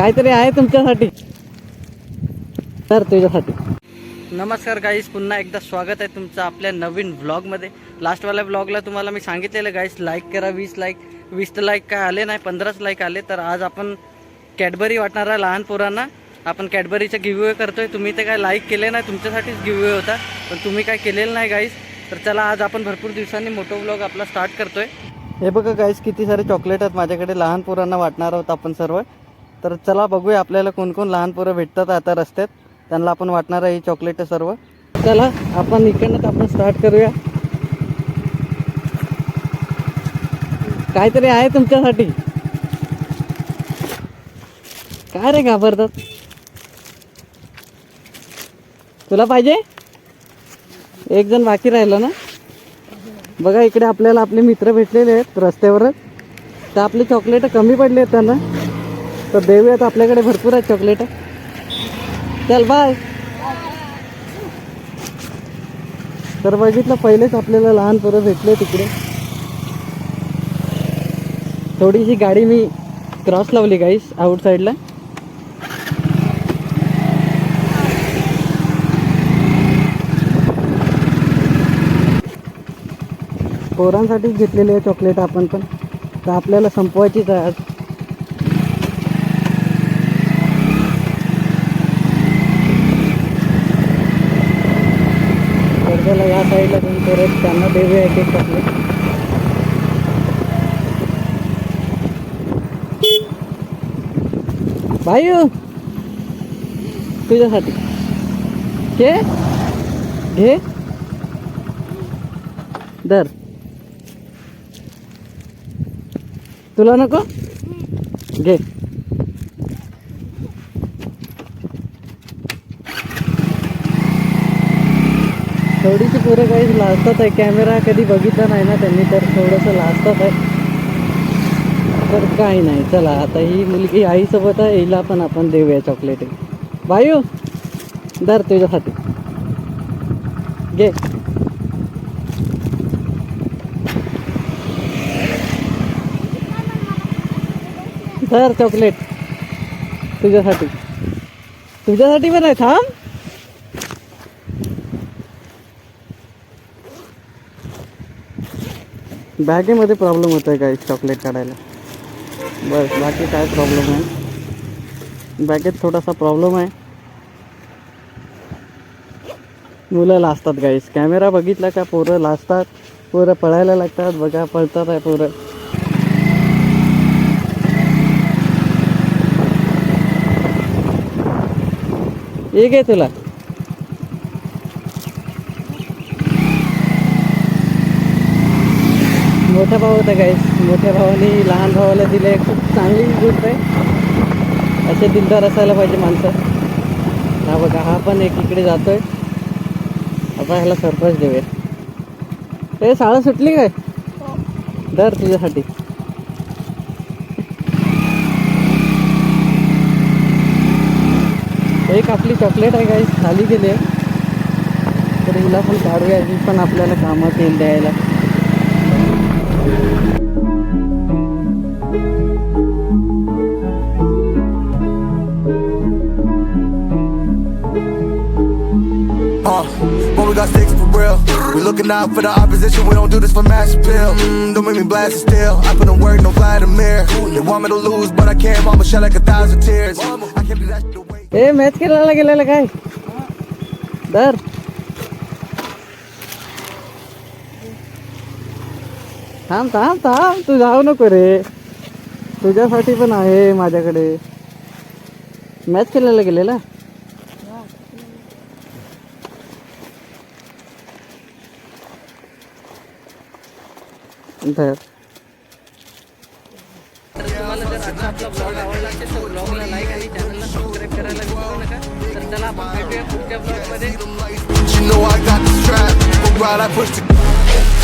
काहीतरी आहे तुमच्यासाठी. तर तुझ्यासाठी. नमस्कार गाईस पुन्हा एकदा स्वागत आहे तुमचं आपल्या नवीन व्लॉगमध्ये लास्टवाल्या व्लॉगला तुम्हाला मी सांगितलेलं गाईस लाईक करा वीस लाईक वीस तर लाईक काय आले नाही पंधराच लाईक आले तर आज आपण कॅडबरी वाटणार आहे लहान पोरांना. आपण कॅडबरीचं गिव्हवे करतोय. तुम्ही ते काय लाईक केले नाही तुमच्यासाठीच गिव्हवे होता. पण तुम्ही काय केलेलं नाही गाईस तर चला आज आपण भरपूर दिवसांनी मोठं व्लॉग आपला स्टार्ट करतोय. हे बघा गाईस किती सारे चॉकलेट आहेत माझ्याकडे. लहान पोरांना वाटणार आहोत आपण सर्व. तर चला बघूया आपल्याला कोण कोण लहान पोरं भेटतात आता रस्त्यात. त्यांना आपण वाटणार आहे ही चॉकलेट सर्व. चला आपण इकडनं आपण स्टार्ट करूया. काहीतरी आहे तुमच्यासाठी. काय रे घाबरतात? तुला पाहिजे? एक जण बाकी राहिलं ना? बघा इकडे आपल्याला आपले मित्र भेटलेले आहेत रस्त्यावरच. तर आपले चॉकलेट कमी पडले आहेत त्यांना. तर देऊयात आपल्याकडे भरपूर आहेत चॉकलेट चल बाय तर बघितलं पहिलेच आपल्याला लहान पोरं भेटले तिकडे. थोडीशी गाडी मी क्रॉस लावली गाईस आउट साईडला पोरांसाठीच घेतलेली आहे चॉकलेट आपण पण. तर आपल्याला संपवायचीच आहे आज. तर या साईडला तुम्ही परत त्यांना देऊया एक एक चॉकलेट भाई तुझ्यासाठी. घे. घे. दर तुला नको? घे. थोडीशी पोरं काही लाजतात आहे. कॅमेरा कधी बघितला नाही ना त्यांनी तर थोडंसं लाजतात आहे. तर काही नाही चला आता ही मुलगी आईसोबत आहे हिला पण आपण देऊया चॉकलेट बायू दर तुझ्यासाठी. घे. धर चॉकलेट तुझ्यासाठी. तुझ्यासाठी पण आहे थांब. बॅगेमध्ये प्रॉब्लेम होत आहे काही चॉकलेट काढायला? बस, बाकी काय प्रॉब्लेम नाही बॅगेत थोडासा प्रॉब्लेम आहे. मुलं लाजतात गाईस कॅमेरा बघितला का? पोरं लाजतात. पोरं पळायला लागतात. बघा, पळतात आहे पोरं. आहे तुला. मोठा भाऊ होता गाईस मोठ्या भावाने लहान भावाला दिले. खूप चांगली गोष्ट आहे. असे दिलदार असायला पाहिजे माणसं. हा बघा हा पण एक इकडे जातोय. आपण ह्याला सरप्राईज देऊया. ते शाळा सुटली काय? दर तुझ्यासाठी. एक आपली चॉकलेट आहे गाईस खाली गेली. आहे तर हिला पण काढूया. ही पण आपल्याला कामात येईल द्यायला. Uh, but we got sticks for real. We looking out for the opposition, we don't do this for mass appeal. Mm, don't make me blast it still. I put in work, no Vladimir. They want me to lose, but I can't. Mama shed like a thousand tears. I can't do that shit away. ए match खेळायला गेलेलं काय दर थांब थांब थांब तू जाऊ नको रे तुझ्यासाठी पण आहे माझ्याकडे मॅच खेळायला गेलेला बर तर तुम्हाला जर आपला ब्लॉग आवडला असेल तर ब्लॉगला लाईक आणि चॅनलला सबस्क्राईब करायला विसरू नका तर चला आपण भेटूया पुढच्या ब्लॉगमध्ये You know I got the strap. but ride, I push the.